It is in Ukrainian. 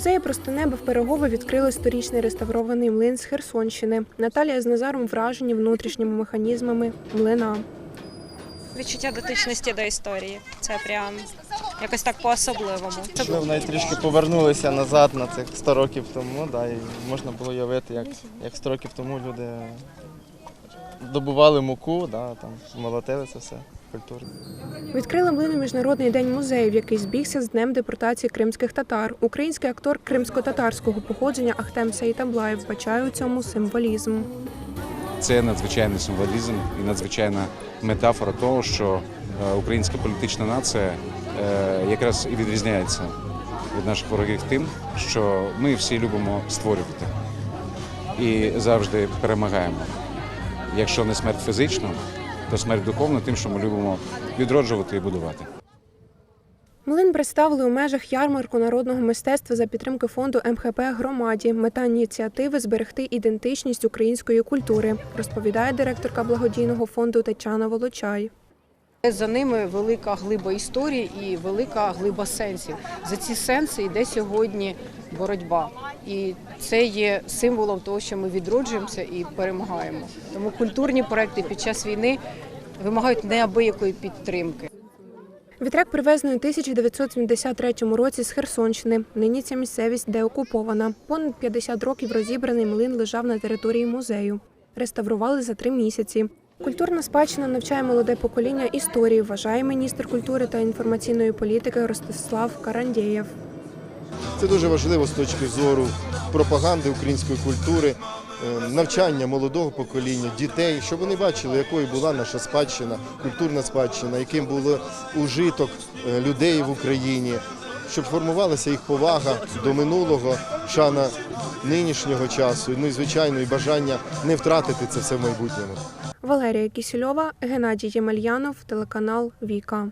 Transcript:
музеї просто неба в Пирогово відкрили сторічний реставрований млин з Херсонщини. Наталія з Назаром вражені внутрішніми механізмами млина. Відчуття дотичності до історії. Це прям якось так по-особливому. Ми навіть трішки повернулися назад на цих 100 років тому, да, і можна було уявити, як, як 100 років тому люди добували муку, да, там, молотили це все культурно. Відкрили млин у міжнародний день музеїв, який збігся з днем депортації кримських татар. Український актор кримсько-татарського походження Ахтем Саїтаблаєв вбачає у цьому символізм. Це надзвичайний символізм і надзвичайна метафора того, що е, українська політична нація е, якраз і відрізняється від наших ворогів тим, що ми всі любимо створювати і завжди перемагаємо. Якщо не смерть фізична, то смерть духовна тим, що ми любимо відроджувати і будувати. Млин представили у межах ярмарку народного мистецтва за підтримки фонду МХП громаді. Мета ініціативи зберегти ідентичність української культури, розповідає директорка благодійного фонду Тетяна Волочай. За ними велика глиба історії і велика глиба сенсів. За ці сенси йде сьогодні боротьба. І це є символом того, що ми відроджуємося і перемагаємо. Тому культурні проекти під час війни вимагають неабиякої підтримки. Вітряк привезений у 1973 році з Херсонщини. Нині ця місцевість деокупована. Понад 50 років розібраний млин лежав на території музею. Реставрували за три місяці. Культурна спадщина навчає молоде покоління історії, вважає міністр культури та інформаційної політики Ростислав Карандєєв. Це дуже важливо з точки зору пропаганди української культури, е, навчання молодого покоління, дітей, щоб вони бачили, якою була наша спадщина, культурна спадщина, яким був ужиток е, людей в Україні, щоб формувалася їх повага до минулого, шана нинішнього часу, ну і звичайно, і бажання не втратити це все в майбутньому. Валерія Кісільова, Геннадій Ємельянов, телеканал Віка.